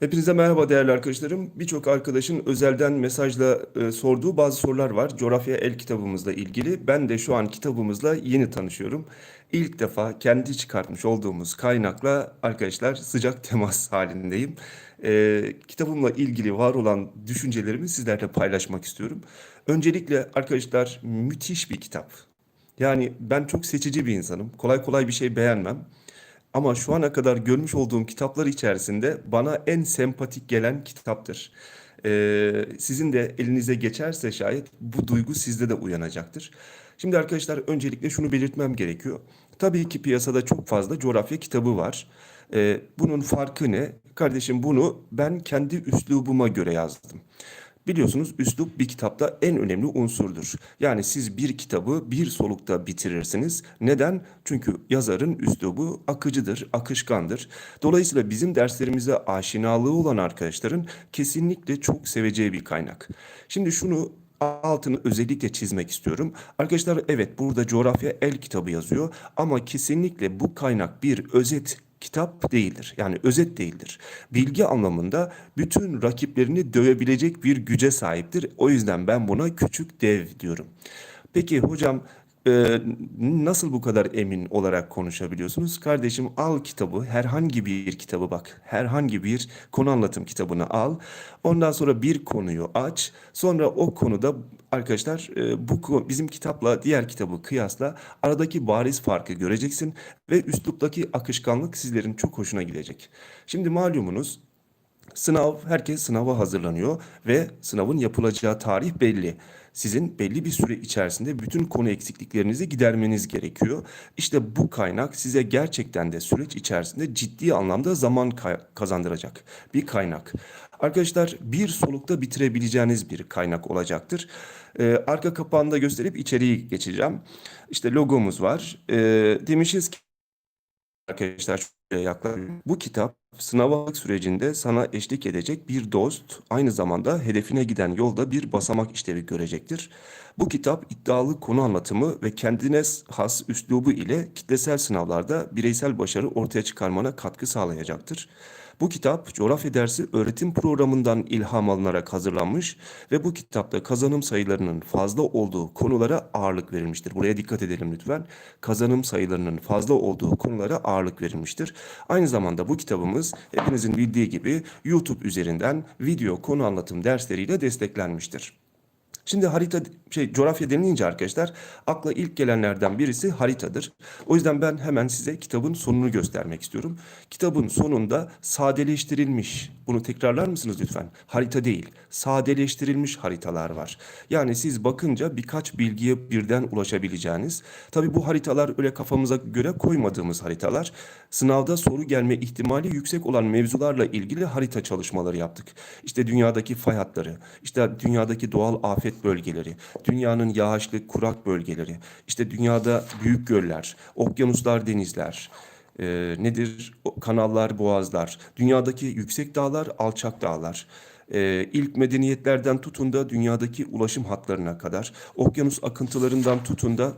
Hepinize merhaba değerli arkadaşlarım. Birçok arkadaşın özelden mesajla e, sorduğu bazı sorular var. Coğrafya El kitabımızla ilgili. Ben de şu an kitabımızla yeni tanışıyorum. İlk defa kendi çıkartmış olduğumuz kaynakla arkadaşlar sıcak temas halindeyim. E, kitabımla ilgili var olan düşüncelerimi sizlerle paylaşmak istiyorum. Öncelikle arkadaşlar müthiş bir kitap. Yani ben çok seçici bir insanım. Kolay kolay bir şey beğenmem. Ama şu ana kadar görmüş olduğum kitaplar içerisinde bana en sempatik gelen kitaptır. Ee, sizin de elinize geçerse şayet bu duygu sizde de uyanacaktır. Şimdi arkadaşlar öncelikle şunu belirtmem gerekiyor. Tabii ki piyasada çok fazla coğrafya kitabı var. Ee, bunun farkı ne? Kardeşim bunu ben kendi üslubuma göre yazdım. Biliyorsunuz üslup bir kitapta en önemli unsurdur. Yani siz bir kitabı bir solukta bitirirsiniz. Neden? Çünkü yazarın üslubu akıcıdır, akışkandır. Dolayısıyla bizim derslerimize aşinalığı olan arkadaşların kesinlikle çok seveceği bir kaynak. Şimdi şunu altını özellikle çizmek istiyorum. Arkadaşlar evet burada coğrafya el kitabı yazıyor ama kesinlikle bu kaynak bir özet kitap değildir. Yani özet değildir. Bilgi anlamında bütün rakiplerini dövebilecek bir güce sahiptir. O yüzden ben buna küçük dev diyorum. Peki hocam e, nasıl bu kadar emin olarak konuşabiliyorsunuz? Kardeşim al kitabı, herhangi bir kitabı bak, herhangi bir konu anlatım kitabını al. Ondan sonra bir konuyu aç. Sonra o konuda arkadaşlar e, bu bizim kitapla diğer kitabı kıyasla aradaki bariz farkı göreceksin ve üsluptaki akışkanlık sizlerin çok hoşuna gidecek. Şimdi malumunuz Sınav, herkes sınava hazırlanıyor ve sınavın yapılacağı tarih belli. Sizin belli bir süre içerisinde bütün konu eksikliklerinizi gidermeniz gerekiyor. İşte bu kaynak size gerçekten de süreç içerisinde ciddi anlamda zaman kazandıracak bir kaynak. Arkadaşlar bir solukta bitirebileceğiniz bir kaynak olacaktır. Ee, arka kapağını da gösterip içeriği geçeceğim. İşte logomuz var. Ee, demişiz ki Arkadaşlar yaklaşık. Bu kitap sınavlık sürecinde sana eşlik edecek bir dost, aynı zamanda hedefine giden yolda bir basamak işlevi görecektir. Bu kitap iddialı konu anlatımı ve kendine has üslubu ile kitlesel sınavlarda bireysel başarı ortaya çıkarmana katkı sağlayacaktır. Bu kitap coğrafya dersi öğretim programından ilham alınarak hazırlanmış ve bu kitapta kazanım sayılarının fazla olduğu konulara ağırlık verilmiştir. Buraya dikkat edelim lütfen. Kazanım sayılarının fazla olduğu konulara ağırlık verilmiştir. Aynı zamanda bu kitabımız hepinizin bildiği gibi YouTube üzerinden video konu anlatım dersleriyle desteklenmiştir. Şimdi harita şey coğrafya denilince arkadaşlar akla ilk gelenlerden birisi haritadır. O yüzden ben hemen size kitabın sonunu göstermek istiyorum. Kitabın sonunda sadeleştirilmiş bunu tekrarlar mısınız lütfen? Harita değil, sadeleştirilmiş haritalar var. Yani siz bakınca birkaç bilgiye birden ulaşabileceğiniz. Tabii bu haritalar öyle kafamıza göre koymadığımız haritalar. Sınavda soru gelme ihtimali yüksek olan mevzularla ilgili harita çalışmaları yaptık. İşte dünyadaki fay hatları, işte dünyadaki doğal afet bölgeleri, dünyanın yağışlı kurak bölgeleri, işte dünyada büyük göller, okyanuslar, denizler, e, nedir? Kanallar, boğazlar, dünyadaki yüksek dağlar, alçak dağlar. E, ilk medeniyetlerden tutun da dünyadaki ulaşım hatlarına kadar, okyanus akıntılarından tutun da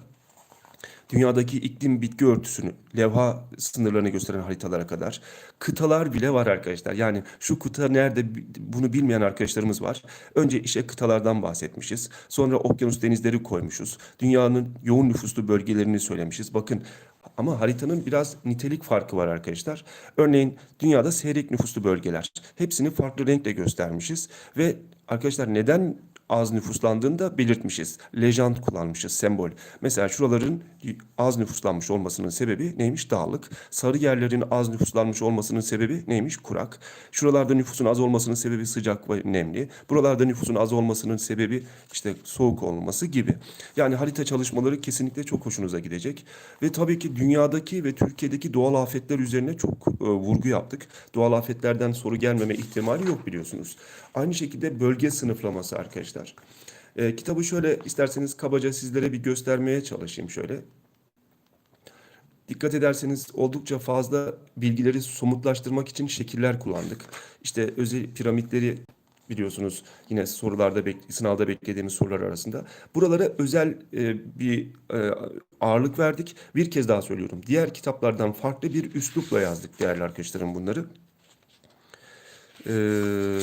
dünyadaki iklim bitki örtüsünü, levha sınırlarını gösteren haritalara kadar kıtalar bile var arkadaşlar. Yani şu kıta nerede bunu bilmeyen arkadaşlarımız var. Önce işe kıtalardan bahsetmişiz. Sonra okyanus denizleri koymuşuz. Dünyanın yoğun nüfuslu bölgelerini söylemişiz. Bakın ama haritanın biraz nitelik farkı var arkadaşlar. Örneğin dünyada seyrek nüfuslu bölgeler. Hepsini farklı renkle göstermişiz ve arkadaşlar neden az nüfuslandığında belirtmişiz. Lejant kullanmışız, sembol. Mesela şuraların az nüfuslanmış olmasının sebebi neymiş? Dağlık. Sarı yerlerin az nüfuslanmış olmasının sebebi neymiş? Kurak. Şuralarda nüfusun az olmasının sebebi sıcak ve nemli. Buralarda nüfusun az olmasının sebebi işte soğuk olması gibi. Yani harita çalışmaları kesinlikle çok hoşunuza gidecek. Ve tabii ki dünyadaki ve Türkiye'deki doğal afetler üzerine çok e, vurgu yaptık. Doğal afetlerden soru gelmeme ihtimali yok biliyorsunuz. Aynı şekilde bölge sınıflaması arkadaşlar. E, kitabı şöyle isterseniz kabaca sizlere bir göstermeye çalışayım şöyle. Dikkat ederseniz oldukça fazla bilgileri somutlaştırmak için şekiller kullandık. İşte özel piramitleri biliyorsunuz yine sorularda bek sınavda beklediğimiz sorular arasında. Buralara özel e, bir e, ağırlık verdik. Bir kez daha söylüyorum. Diğer kitaplardan farklı bir üslupla yazdık değerli arkadaşlarım bunları. Ee,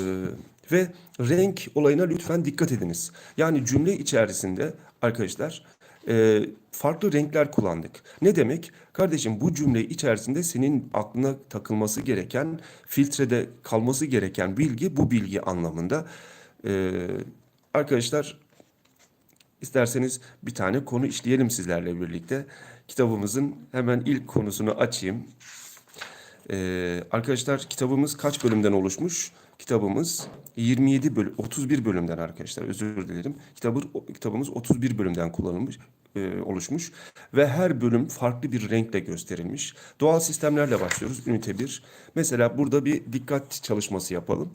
ve renk olayına lütfen dikkat ediniz. Yani cümle içerisinde arkadaşlar e, farklı renkler kullandık. Ne demek? Kardeşim bu cümle içerisinde senin aklına takılması gereken, filtrede kalması gereken bilgi bu bilgi anlamında. Ee, arkadaşlar isterseniz bir tane konu işleyelim sizlerle birlikte. Kitabımızın hemen ilk konusunu açayım. Ee, arkadaşlar kitabımız kaç bölümden oluşmuş? Kitabımız 27 bölüm, 31 bölümden arkadaşlar özür dilerim. Kitabı, kitabımız 31 bölümden kullanılmış, e, oluşmuş ve her bölüm farklı bir renkle gösterilmiş. Doğal sistemlerle başlıyoruz ünite 1. Mesela burada bir dikkat çalışması yapalım.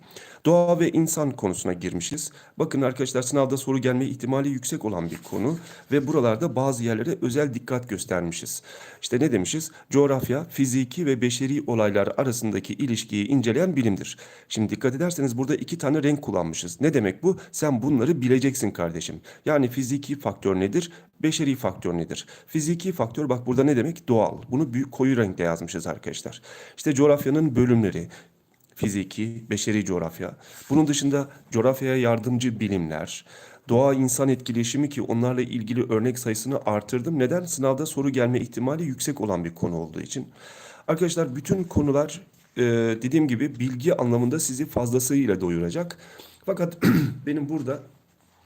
Doğa ve insan konusuna girmişiz. Bakın arkadaşlar sınavda soru gelme ihtimali yüksek olan bir konu ve buralarda bazı yerlere özel dikkat göstermişiz. İşte ne demişiz? Coğrafya, fiziki ve beşeri olaylar arasındaki ilişkiyi inceleyen bilimdir. Şimdi dikkat ederseniz burada iki tane renk kullanmışız. Ne demek bu? Sen bunları bileceksin kardeşim. Yani fiziki faktör nedir? Beşeri faktör nedir? Fiziki faktör bak burada ne demek? Doğal. Bunu büyük koyu renkle yazmışız arkadaşlar. İşte coğrafyanın bölümleri, fiziki, beşeri coğrafya. Bunun dışında coğrafyaya yardımcı bilimler, doğa insan etkileşimi ki onlarla ilgili örnek sayısını artırdım. Neden? Sınavda soru gelme ihtimali yüksek olan bir konu olduğu için. Arkadaşlar bütün konular e, dediğim gibi bilgi anlamında sizi fazlasıyla doyuracak. Fakat benim burada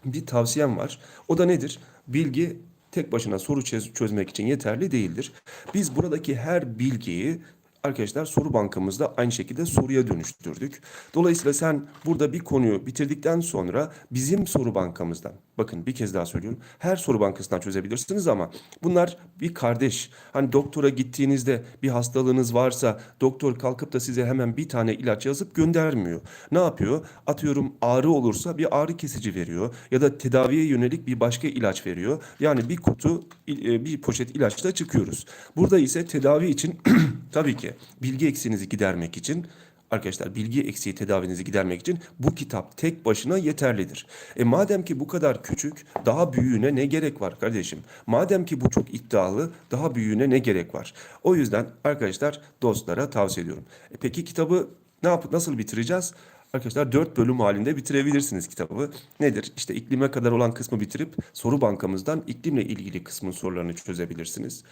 bir tavsiyem var. O da nedir? Bilgi tek başına soru çöz- çözmek için yeterli değildir. Biz buradaki her bilgiyi arkadaşlar soru bankamızda aynı şekilde soruya dönüştürdük. Dolayısıyla sen burada bir konuyu bitirdikten sonra bizim soru bankamızdan bakın bir kez daha söylüyorum. Her soru bankasından çözebilirsiniz ama bunlar bir kardeş. Hani doktora gittiğinizde bir hastalığınız varsa doktor kalkıp da size hemen bir tane ilaç yazıp göndermiyor. Ne yapıyor? Atıyorum ağrı olursa bir ağrı kesici veriyor ya da tedaviye yönelik bir başka ilaç veriyor. Yani bir kutu e, bir poşet ilaçla çıkıyoruz. Burada ise tedavi için tabii ki bilgi eksiğinizi gidermek için Arkadaşlar bilgi eksiği tedavinizi gidermek için bu kitap tek başına yeterlidir. E madem ki bu kadar küçük daha büyüğüne ne gerek var kardeşim? Madem ki bu çok iddialı daha büyüğüne ne gerek var? O yüzden arkadaşlar dostlara tavsiye ediyorum. E peki kitabı ne yapıp nasıl bitireceğiz? Arkadaşlar dört bölüm halinde bitirebilirsiniz kitabı. Nedir? İşte iklime kadar olan kısmı bitirip soru bankamızdan iklimle ilgili kısmın sorularını çözebilirsiniz.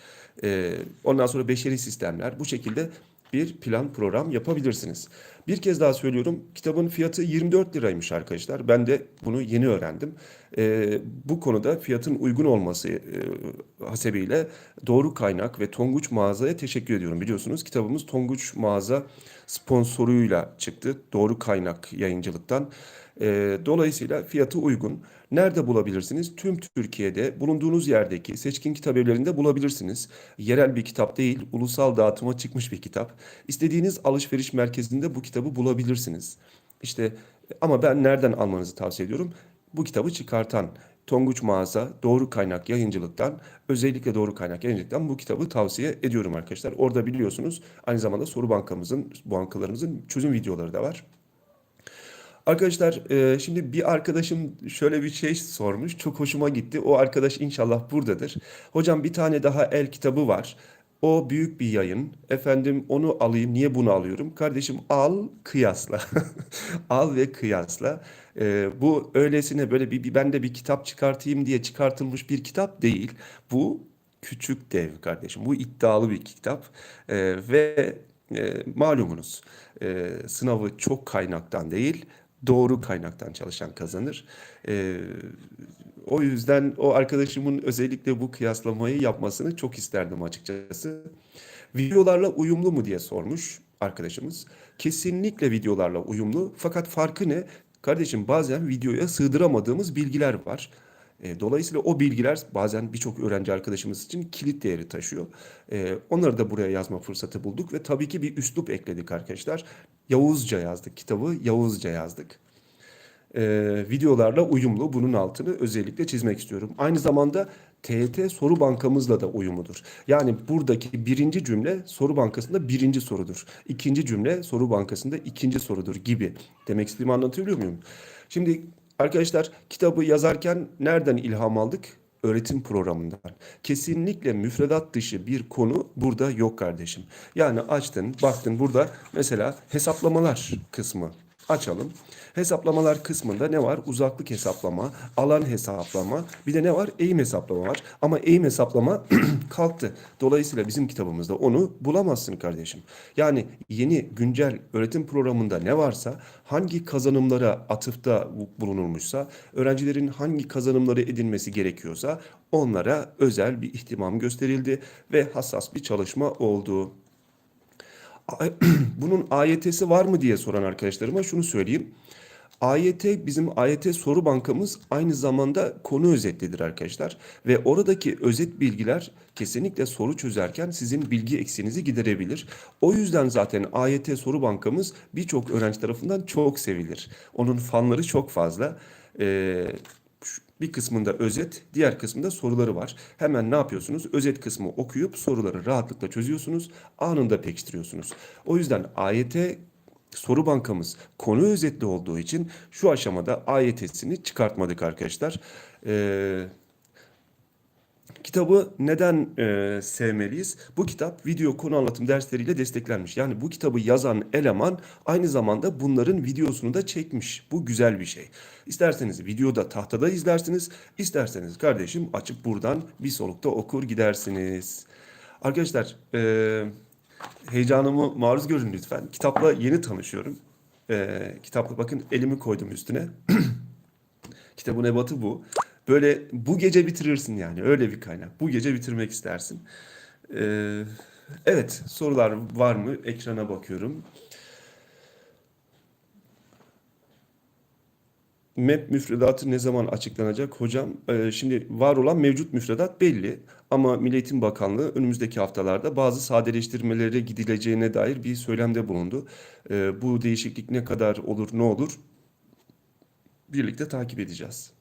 Ee, ondan sonra beşeri sistemler bu şekilde bir plan program yapabilirsiniz. Bir kez daha söylüyorum kitabın fiyatı 24 liraymış arkadaşlar. Ben de bunu yeni öğrendim. Ee, bu konuda fiyatın uygun olması e, hasebiyle Doğru Kaynak ve Tonguç Mağaza'ya teşekkür ediyorum. Biliyorsunuz kitabımız Tonguç Mağaza sponsoruyla çıktı. Doğru Kaynak yayıncılıktan. Ee, dolayısıyla fiyatı uygun. Nerede bulabilirsiniz? Tüm Türkiye'de bulunduğunuz yerdeki seçkin kitap evlerinde bulabilirsiniz. Yerel bir kitap değil, ulusal dağıtıma çıkmış bir kitap. İstediğiniz alışveriş merkezinde bu kitabı bulabilirsiniz. İşte ama ben nereden almanızı tavsiye ediyorum? Bu kitabı çıkartan Tonguç Mağaza Doğru Kaynak Yayıncılık'tan özellikle Doğru Kaynak Yayıncılık'tan bu kitabı tavsiye ediyorum arkadaşlar. Orada biliyorsunuz aynı zamanda soru bankamızın, bankalarımızın çözüm videoları da var. Arkadaşlar e, şimdi bir arkadaşım şöyle bir şey sormuş. Çok hoşuma gitti. O arkadaş inşallah buradadır. Hocam bir tane daha el kitabı var. O büyük bir yayın. Efendim onu alayım. Niye bunu alıyorum? Kardeşim al kıyasla. Al ve kıyasla. E, bu öylesine böyle bir, bir ben de bir kitap çıkartayım diye çıkartılmış bir kitap değil. Bu küçük dev kardeşim. Bu iddialı bir kitap. E, ve e, malumunuz e, sınavı çok kaynaktan değil doğru kaynaktan çalışan kazanır. Ee, o yüzden o arkadaşımın özellikle bu kıyaslamayı yapmasını çok isterdim açıkçası. Videolarla uyumlu mu diye sormuş arkadaşımız. Kesinlikle videolarla uyumlu. Fakat farkı ne? Kardeşim bazen videoya sığdıramadığımız bilgiler var. E, dolayısıyla o bilgiler bazen birçok öğrenci arkadaşımız için kilit değeri taşıyor. E, onları da buraya yazma fırsatı bulduk ve tabii ki bir üslup ekledik arkadaşlar. Yavuzca yazdık kitabı, Yavuzca yazdık. E, videolarla uyumlu bunun altını özellikle çizmek istiyorum. Aynı zamanda TET soru bankamızla da uyumludur. Yani buradaki birinci cümle soru bankasında birinci sorudur. İkinci cümle soru bankasında ikinci sorudur gibi. Demek istediğimi anlatabiliyor muyum? Şimdi Arkadaşlar kitabı yazarken nereden ilham aldık? Öğretim programından. Kesinlikle müfredat dışı bir konu burada yok kardeşim. Yani açtın, baktın burada mesela hesaplamalar kısmı. Açalım. Hesaplamalar kısmında ne var? Uzaklık hesaplama, alan hesaplama, bir de ne var? Eğim hesaplama var. Ama eğim hesaplama kalktı. Dolayısıyla bizim kitabımızda onu bulamazsın kardeşim. Yani yeni güncel öğretim programında ne varsa, hangi kazanımlara atıfta bulunulmuşsa, öğrencilerin hangi kazanımları edinmesi gerekiyorsa onlara özel bir ihtimam gösterildi ve hassas bir çalışma oldu. Bunun AYT'si var mı diye soran arkadaşlarıma şunu söyleyeyim. AYT bizim AYT soru bankamız aynı zamanda konu özetlidir arkadaşlar. Ve oradaki özet bilgiler kesinlikle soru çözerken sizin bilgi eksiğinizi giderebilir. O yüzden zaten AYT soru bankamız birçok öğrenci tarafından çok sevilir. Onun fanları çok fazla. Ee, bir kısmında özet, diğer kısmında soruları var. Hemen ne yapıyorsunuz? Özet kısmı okuyup soruları rahatlıkla çözüyorsunuz. Anında pekiştiriyorsunuz. O yüzden AYT soru bankamız konu özetli olduğu için şu aşamada AYT'sini çıkartmadık arkadaşlar. Ee, Kitabı neden e, sevmeliyiz? Bu kitap video konu anlatım dersleriyle desteklenmiş. Yani bu kitabı yazan eleman aynı zamanda bunların videosunu da çekmiş. Bu güzel bir şey. İsterseniz videoda tahtada izlersiniz, isterseniz kardeşim açıp buradan bir solukta okur gidersiniz. Arkadaşlar e, heyecanımı maruz görün lütfen. Kitapla yeni tanışıyorum. E, kitapla bakın elimi koydum üstüne. Kitabın ebatı bu. Böyle bu gece bitirirsin yani öyle bir kaynak. Bu gece bitirmek istersin. Ee, evet sorular var mı? Ekrana bakıyorum. MEP müfredatı ne zaman açıklanacak hocam? Ee, şimdi var olan mevcut müfredat belli ama Milli Eğitim Bakanlığı önümüzdeki haftalarda bazı sadeleştirmelere gidileceğine dair bir söylemde bulundu. Ee, bu değişiklik ne kadar olur, ne olur? Birlikte takip edeceğiz.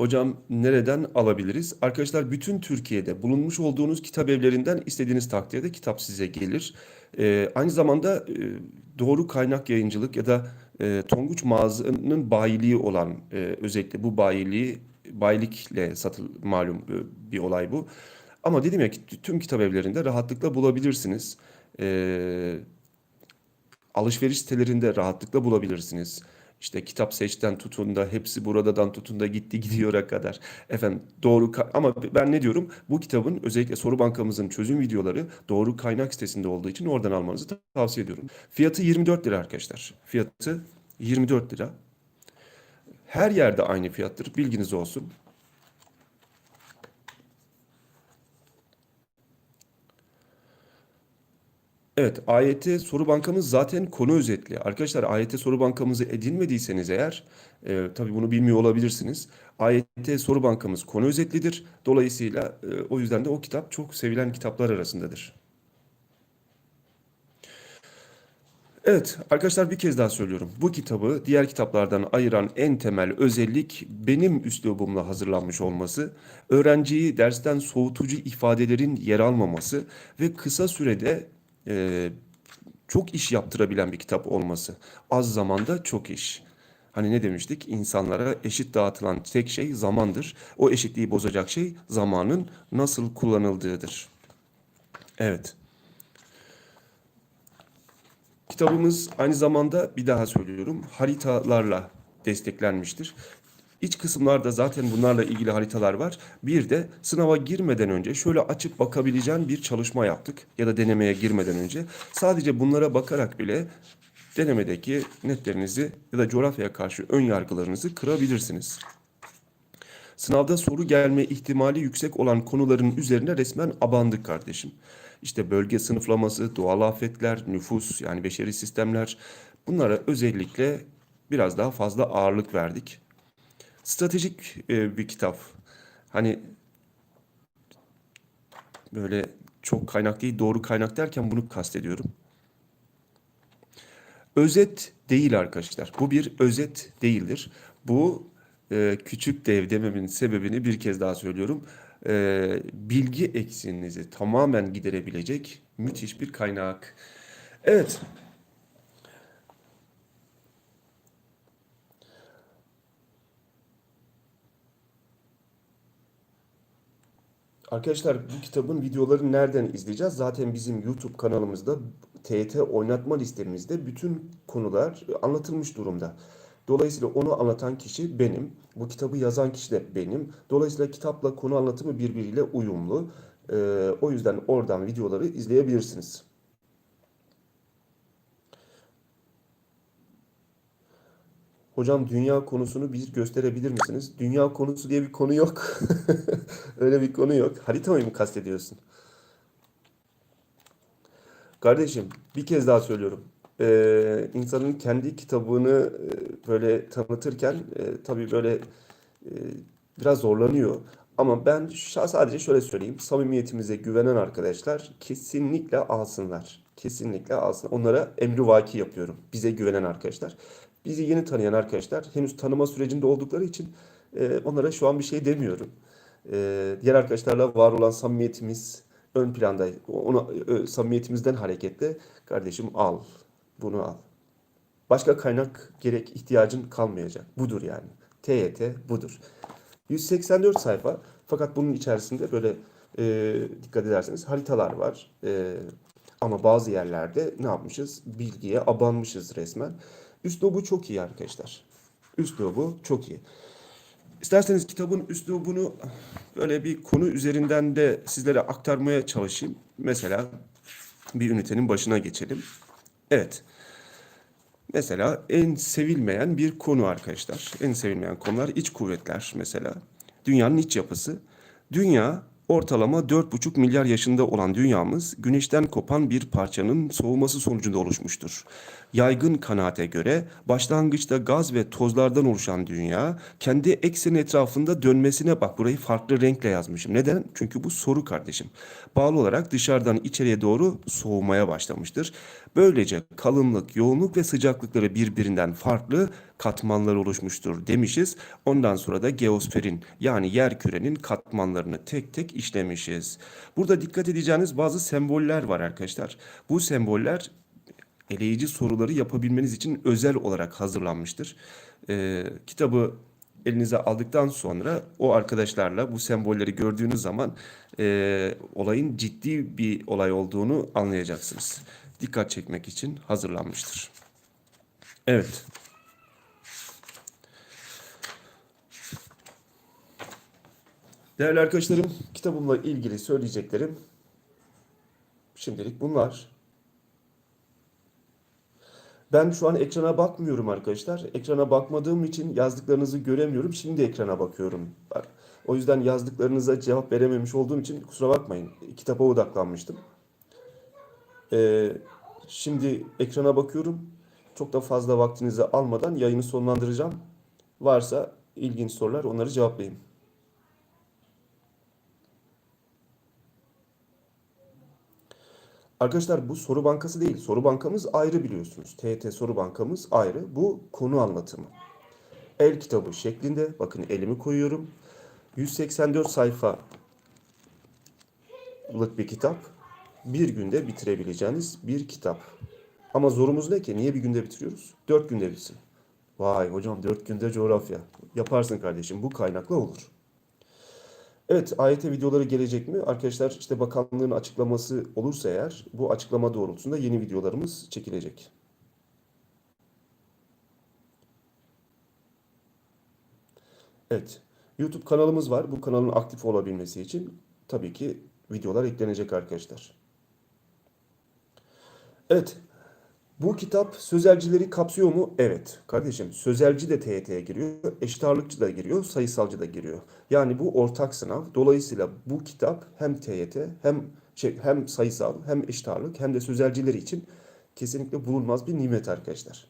Hocam nereden alabiliriz? Arkadaşlar bütün Türkiye'de bulunmuş olduğunuz kitap evlerinden istediğiniz takdirde kitap size gelir. Ee, aynı zamanda e, doğru kaynak yayıncılık ya da e, Tonguç mağazanın bayiliği olan e, özellikle bu bayiliği bayilikle satıl malum e, bir olay bu. Ama dedim ya ki tüm kitap evlerinde rahatlıkla bulabilirsiniz. E, alışveriş sitelerinde rahatlıkla bulabilirsiniz. İşte kitap seçten tutun da hepsi buradadan tutun da gitti gidiyor'a kadar. Efendim doğru ama ben ne diyorum? Bu kitabın özellikle soru bankamızın çözüm videoları doğru kaynak sitesinde olduğu için oradan almanızı tavsiye ediyorum. Fiyatı 24 lira arkadaşlar. Fiyatı 24 lira. Her yerde aynı fiyattır. Bilginiz olsun. Evet, AYT soru bankamız zaten konu özetli. Arkadaşlar AYT soru bankamızı edinmediyseniz eğer, e, tabii bunu bilmiyor olabilirsiniz. AYT soru bankamız konu özetlidir. Dolayısıyla e, o yüzden de o kitap çok sevilen kitaplar arasındadır. Evet arkadaşlar bir kez daha söylüyorum. Bu kitabı diğer kitaplardan ayıran en temel özellik benim üslubumla hazırlanmış olması, öğrenciyi dersten soğutucu ifadelerin yer almaması ve kısa sürede e, çok iş yaptırabilen bir kitap olması. Az zamanda çok iş. Hani ne demiştik? İnsanlara eşit dağıtılan tek şey zamandır. O eşitliği bozacak şey zamanın nasıl kullanıldığıdır. Evet. Kitabımız aynı zamanda bir daha söylüyorum haritalarla desteklenmiştir. İç kısımlarda zaten bunlarla ilgili haritalar var. Bir de sınava girmeden önce şöyle açıp bakabileceğin bir çalışma yaptık. Ya da denemeye girmeden önce. Sadece bunlara bakarak bile denemedeki netlerinizi ya da coğrafyaya karşı ön yargılarınızı kırabilirsiniz. Sınavda soru gelme ihtimali yüksek olan konuların üzerine resmen abandık kardeşim. İşte bölge sınıflaması, doğal afetler, nüfus yani beşeri sistemler bunlara özellikle biraz daha fazla ağırlık verdik stratejik e, bir kitap. Hani böyle çok kaynak değil, doğru kaynak derken bunu kastediyorum. Özet değil arkadaşlar. Bu bir özet değildir. Bu e, küçük dev dememin sebebini bir kez daha söylüyorum. E, bilgi eksiğinizi tamamen giderebilecek müthiş bir kaynak. Evet. Arkadaşlar bu kitabın videolarını nereden izleyeceğiz? Zaten bizim YouTube kanalımızda TYT oynatma listemizde bütün konular anlatılmış durumda. Dolayısıyla onu anlatan kişi benim. Bu kitabı yazan kişi de benim. Dolayısıyla kitapla konu anlatımı birbiriyle uyumlu. Ee, o yüzden oradan videoları izleyebilirsiniz. Hocam dünya konusunu bir gösterebilir misiniz? Dünya konusu diye bir konu yok. Öyle bir konu yok. Haritayı mı kastediyorsun? Kardeşim bir kez daha söylüyorum. Ee, insanın kendi kitabını e, böyle tanıtırken e, tabii böyle e, biraz zorlanıyor. Ama ben sadece şöyle söyleyeyim. Samimiyetimize güvenen arkadaşlar kesinlikle alsınlar. Kesinlikle alsınlar. Onlara emrivaki yapıyorum. Bize güvenen arkadaşlar. Bizi yeni tanıyan arkadaşlar henüz tanıma sürecinde oldukları için e, onlara şu an bir şey demiyorum. E, diğer arkadaşlarla var olan samimiyetimiz ön planda. Ona, e, samimiyetimizden hareketle kardeşim al. Bunu al. Başka kaynak gerek ihtiyacın kalmayacak. Budur yani. TYT budur. 184 sayfa fakat bunun içerisinde böyle e, dikkat ederseniz haritalar var. E, ama bazı yerlerde ne yapmışız? Bilgiye abanmışız resmen. Üslubu çok iyi arkadaşlar. Üslubu çok iyi. İsterseniz kitabın üslubunu böyle bir konu üzerinden de sizlere aktarmaya çalışayım. Mesela bir ünitenin başına geçelim. Evet. Mesela en sevilmeyen bir konu arkadaşlar. En sevilmeyen konular iç kuvvetler mesela. Dünyanın iç yapısı. Dünya ortalama 4,5 milyar yaşında olan dünyamız güneşten kopan bir parçanın soğuması sonucunda oluşmuştur. Yaygın kanaate göre başlangıçta gaz ve tozlardan oluşan dünya kendi ekseni etrafında dönmesine bak burayı farklı renkle yazmışım. Neden? Çünkü bu soru kardeşim. Bağlı olarak dışarıdan içeriye doğru soğumaya başlamıştır. Böylece kalınlık, yoğunluk ve sıcaklıkları birbirinden farklı katmanlar oluşmuştur demişiz. Ondan sonra da geosferin yani yer kürenin katmanlarını tek tek işlemişiz. Burada dikkat edeceğiniz bazı semboller var arkadaşlar. Bu semboller eleyici soruları yapabilmeniz için özel olarak hazırlanmıştır. Ee, kitabı elinize aldıktan sonra o arkadaşlarla bu sembolleri gördüğünüz zaman e, olayın ciddi bir olay olduğunu anlayacaksınız. Dikkat çekmek için hazırlanmıştır. Evet. Değerli arkadaşlarım, kitabımla ilgili söyleyeceklerim şimdilik bunlar. Ben şu an ekrana bakmıyorum arkadaşlar. Ekrana bakmadığım için yazdıklarınızı göremiyorum. Şimdi ekrana bakıyorum. Bak. O yüzden yazdıklarınıza cevap verememiş olduğum için kusura bakmayın. Kitaba odaklanmıştım. Ee, şimdi ekrana bakıyorum. Çok da fazla vaktinizi almadan yayını sonlandıracağım. Varsa ilginç sorular onları cevaplayayım. Arkadaşlar bu soru bankası değil. Soru bankamız ayrı biliyorsunuz. TET soru bankamız ayrı. Bu konu anlatımı. El kitabı şeklinde bakın elimi koyuyorum. 184 sayfalık bir kitap. Bir günde bitirebileceğiniz bir kitap. Ama zorumuz ne ki? Niye bir günde bitiriyoruz? Dört günde bitsin. Vay hocam dört günde coğrafya. Yaparsın kardeşim. Bu kaynakla olur. Evet, AYT videoları gelecek mi? Arkadaşlar işte bakanlığın açıklaması olursa eğer bu açıklama doğrultusunda yeni videolarımız çekilecek. Evet, YouTube kanalımız var. Bu kanalın aktif olabilmesi için tabii ki videolar eklenecek arkadaşlar. Evet, bu kitap sözelcileri kapsıyor mu? Evet. Kardeşim sözelci de TYT'ye giriyor, eşit da giriyor, sayısalcı da giriyor. Yani bu ortak sınav. Dolayısıyla bu kitap hem TYT hem şey, hem sayısal hem eşit hem de sözelcileri için kesinlikle bulunmaz bir nimet arkadaşlar.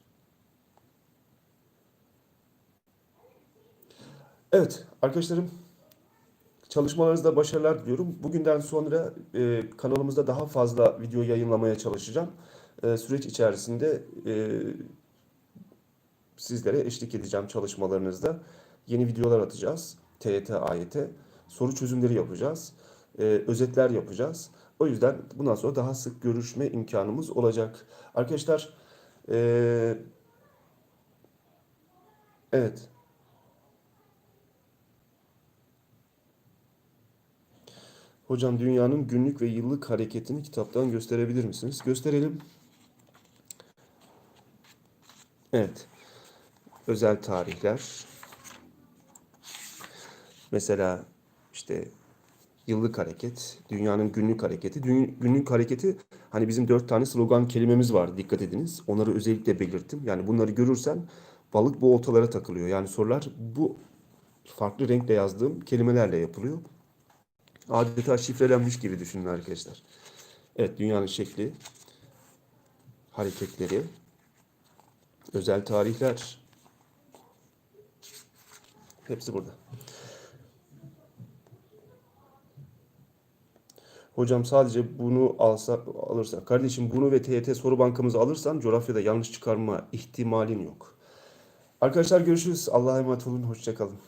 Evet arkadaşlarım çalışmalarınızda başarılar diliyorum. Bugünden sonra e, kanalımızda daha fazla video yayınlamaya çalışacağım e, süreç içerisinde e, sizlere eşlik edeceğim çalışmalarınızda. Yeni videolar atacağız. TYT, AYT. Soru çözümleri yapacağız. E, özetler yapacağız. O yüzden bundan sonra daha sık görüşme imkanımız olacak. Arkadaşlar evet. Hocam dünyanın günlük ve yıllık hareketini kitaptan gösterebilir misiniz? Gösterelim. Evet. Özel tarihler. Mesela işte yıllık hareket, dünyanın günlük hareketi. Dün- günlük hareketi hani bizim dört tane slogan kelimemiz var dikkat ediniz. Onları özellikle belirttim. Yani bunları görürsen balık bu oltalara takılıyor. Yani sorular bu farklı renkle yazdığım kelimelerle yapılıyor. Adeta şifrelenmiş gibi düşünün arkadaşlar. Evet dünyanın şekli, hareketleri, özel tarihler hepsi burada. Hocam sadece bunu alsa alırsan, kardeşim bunu ve TYT soru bankamızı alırsan coğrafyada yanlış çıkarma ihtimalin yok. Arkadaşlar görüşürüz. Allah'a emanet olun. Hoşça kalın.